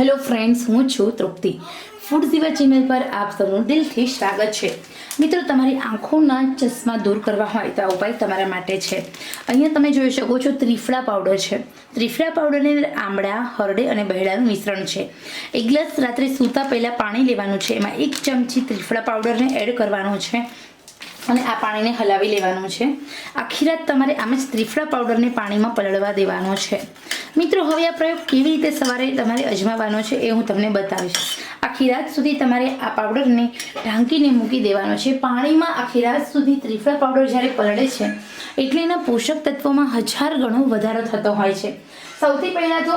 Hello friends, હું છું તૃપ્તિ. Food Ziva channel પર આપ સૌનું દિલથી સ્વાગત છે. મિત્રો, તમારી આંખોના ચશ્મા દૂર કરવા હોય તો આ ઉપાય તમારા માટે છે. અહીંયા તમે જોઈ શકો છો ત્રિફળા પાવડર છે. ત્રિફળા પાવડરની આમળા, હરડે અને બહેડાનું મિશ્રણ છે. એક ગ્લાસ રાત્રે સૂતા પહેલાં પાણી લેવાનું છે. એમાં એક ચમચી ત્રિફળા પાવડરને એડ કરવાનો છે. અને આ પાણીને હલાવી લેવાનું છે. આખી રાત તમારે આમ જ ત્રિફળા પાવડરને પાણીમાં પલળવા દેવાનો છે. મિત્રો, હવે આ પ્રયોગ કેવી રીતે સવારે તમારે અજમાવાનો છે એ હું તમને બતાવીશ. આખી રાત સુધી તમારે આ પાવડરને ઢાંકીને મૂકી દેવાનો છે. પાણીમાં આખી રાત સુધી ત્રિફળા પાવડર જ્યારે પલળે છે, એટલે એના પોષક તત્વોમાં હજાર ગણો વધારો થતો હોય છે. સૌથી પહેલાં તો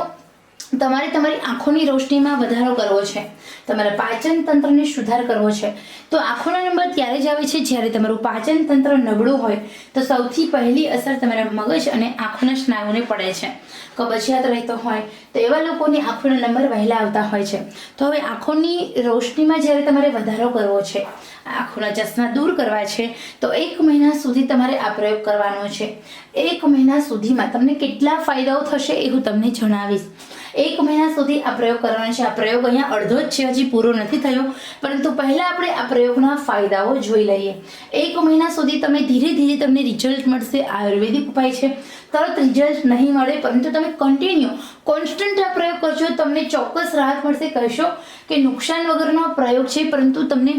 તમારે તમારી આંખોની રોશનીમાં વધારો કરવો છે. તમારા પાચન તંત્રને સુધાર કરવો છે. તો આંખોનો નંબર ત્યારે જ આવે છે જ્યારે તમારું પાચન તંત્ર નબળું હોય. તો સૌથી પહેલી અસર તમારા મગજ અને આંખોના સ્નાયુને પડે છે. કબજિયાત રહેતો હોય તો એવા લોકોની આંખોના નંબર વહેલા આવતા હોય છે. તો હવે આંખોની રોશનીમાં જ્યારે તમારે વધારો કરવો છે, આંખોના ચશ્મા દૂર કરવા છે, તો એક મહિના સુધી તમારે આ પ્રયોગ કરવાનો છે. એક મહિના સુધીમાં તમને કેટલા ફાયદાઓ થશે એ હું તમને જણાવીશ. એક મહિના સુધી આ પ્રયોગ કરવાનો છે. આ પ્રયોગ અહીંયા અડધો જ છે, હજી પૂરો નથી થયો. પરંતુ પહેલાં આપણે આ પ્રયોગના ફાયદાઓ જોઈ લઈએ. એક મહિના સુધી તમે ધીરે ધીરે તમને રિઝલ્ટ મળશે. આયુર્વેદિક ઉપાય છે. તરત રિઝલ્ટ નહીં મળે, પરંતુ તમે કન્ટિન્યુ કોન્સ્ટન્ટ આ પ્રયોગ કરશો તમને ચોક્કસ રાહત મળશે. કહેશો કે નુકસાન વગરનો પ્રયોગ છે, પરંતુ તમને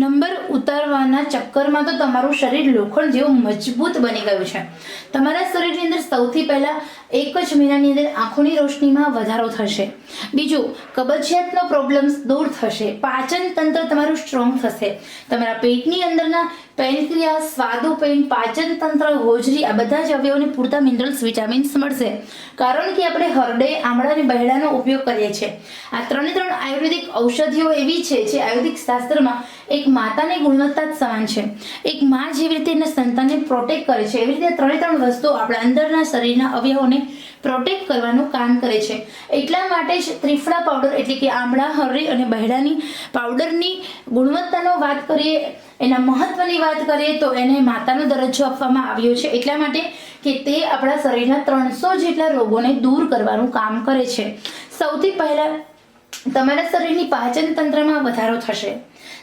નંબર ઉતારવાના ચક્કરમાં તો તમારું શરીર લોખંડ જેવું મજબૂત બની ગયું છે. તમારા શરીરની અંદર સૌથી પહેલાં એક જ મહિનાની અંદર આંખોની રોશનીમાં વધારો થશે. બીજું કબજિયાતનો પ્રોબ્લેમ્સ દૂર થશે. પાચન તંત્ર તમારું સ્ટ્રોંગ થશે. તમારા પેટની અંદરના પેનક્રિયા સ્વાદુપેન પાચન તંત્ર, હોજરી, આ બધા જ અવયવોને પૂરતા મિનરલ્સ વિટામિન્સ મળશે. કારણ કે આપણે હરડે, આમળા અને બહેડાનો ઉપયોગ કરીએ છીએ. આ ત્રણે ત્રણ આયુર્વેદિક ઔષધિઓ એવી છે જે આયુર્વેદિક શાસ્ત્રમાં એક માતાની ગુણવત્તા જ સમાન છે. એક મા જેવી રીતે એના સંતાનને પ્રોટેક્ટ કરે છે. એવી રીતે ત્રણે ત્રણ વસ્તુઓ આપણા અંદરના શરીરના અવયવોને પ્રોટેક્ટ કરવાનું કામ કરે છે. એટલા માટે જ ત્રિફળા પાવડર એટલે કે આમળા, હરડી અને બહેડાની પાવડરની ગુણવત્તાનો વાત કરીએ, એના મહત્વની વાત કરીએ તો એને માતાનો દરજ્જો આપવામાં આવ્યો છે. એટલા માટે કે તે આપણા શરીરના ત્રણસો જેટલા રોગોને દૂર કરવાનું કામ કરે છે. સૌથી પહેલાં તમારા શરીરની પાચન તંત્રમાં વધારો થશે.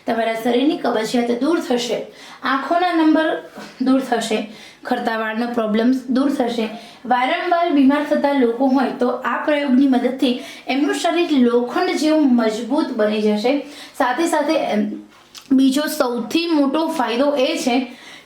તમારા શરીરની કબજિયાત દૂર થશે. આંખોના નંબર દૂર થશે. ખરતા વાળનો પ્રોબ્લેમ્સ દૂર થશે. વારંવાર બીમાર થતા લોકો હોય તો આ પ્રયોગની મદદથી એમનું શરીર લોખંડ જેવું મજબૂત બની જશે. સાથે સાથે બીજો સૌથી મોટો ફાયદો એ છે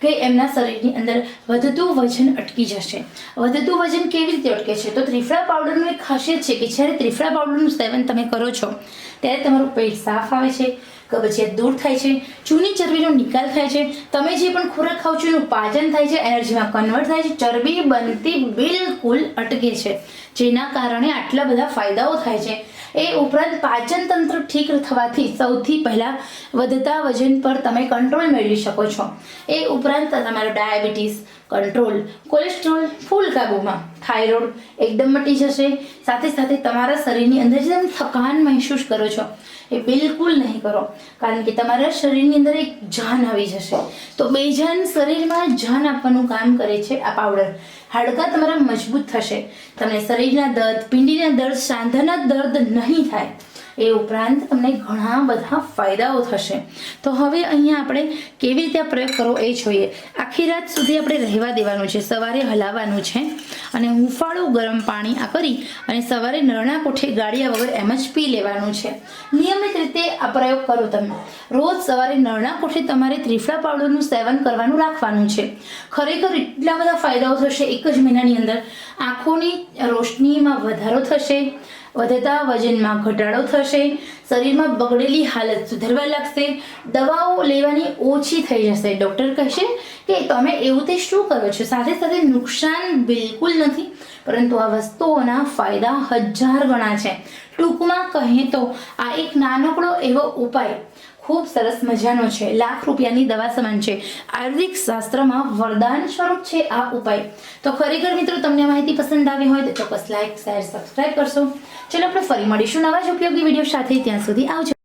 કે એમના શરીરની અંદર વધતું વજન અટકી જશે. વધતું વજન કેવી રીતે અટકે છે? તો ત્રિફળા પાવડરનું એક ખાસિયત છે કે જ્યારે ત્રિફળા પાવડરનું સેવન તમે કરો છો, ત્યારે તમારું પેટ સાફ આવે છે કબજિયાત દૂર થાય છે જૂની ચરબીનો નિકાલ થાય છે, તમે જે પણ ખોરાક ખાવ છો એનું પાચન થાય છે, એનર્જીમાં કન્વર્ટ થાય છે, ચરબી બનતી બિલકુલ અટકે છે, જેના કારણે આટલા બધા ફાયદાઓ થાય છે. એ ઉપરાંત પાચન તંત્ર ઠીક થવાથી સૌથી પહેલાં વધતા વજન પર તમે કંટ્રોલ મેળવી શકો છો. એ ઉપરાંત તમારો ડાયાબિટીસ કંટ્રોલ. કોલેસ્ટ્રોલ ફૂલ કાબૂમાં. થાઇરોઇડ એકદમ મટી જશે. સાથે સાથે તમારા શરીરની અંદર જે તમે થકાન મહેસૂસ કરો છો, એ બિલકુલ નહીં કરો. કારણ કે તમારા શરીરની અંદર એક જાન આવી જશે. તો બેજાન શરીરમાં જાન આપવાનું કામ કરે છે આ પાવડર. હાડકાં તમારા મજબૂત થશે. તમને શરીરના દર્દ, પિંડીના દર્દ, સાંધાના દર્દ નહીં થાય. એ ઉપરાંત તમને ઘણા બધા ફાયદાઓ થશે. તો હવે અહીંયા આપણે કેવી રીતે પ્રયોગ કરવો એ જોઈએ. આખી રાત સુધી આપણે રહેવા દેવાનું છે, સવારે હલાવવાનું છે અને હુંફાળું ગરમ પાણી આ કરી અને સવારે નરણા કોઠે ગાળિયા વગર એમ જ પી લેવાનું છે. નિયમિત રીતે આ પ્રયોગ કરો તમે. રોજ સવારે નરણા કોઠે તમારે ત્રિફળા પાવડરનું સેવન કરવાનું રાખવાનું છે. ખરેખર એટલા બધા ફાયદાઓ થશે એક જ મહિનાની અંદર. આંખોની રોશનીમાં વધારો થશે વધતા વજનમાં ઘટાડો થશે. શરીરમાં બગડેલી હાલત સુધરવા લાગશે. દવાઓ લેવાની ઓછી થઈ જશે. ડૉક્ટર કહેશે કે તમે એવું તે શું કરો છો? સાથે સાથે નુકસાન બિલકુલ નથી, પરંતુ આ વસ્તુઓના ફાયદા હજાર ગણા છે. ટૂંકમાં કહીએ તો આ એક નાનકડો એવો ઉપાય ખૂબ સરસ મજાનો છે. લાખ રૂપિયાની દવા સમાન છે. આયુર્વેદિક શાસ્ત્રમાં વરદાન સ્વરૂપ છે આ ઉપાય. તો ખરેખર મિત્રો, તમને માહિતી પસંદ આવી હોય તો ચોક્કસ લાઈક શેર સબસ્ક્રાઈબ કરશો. ચલો આપણે ફરી મળીશું નવા જ ઉપયોગી વીડિયો સાથે. ત્યાં સુધી આવજો.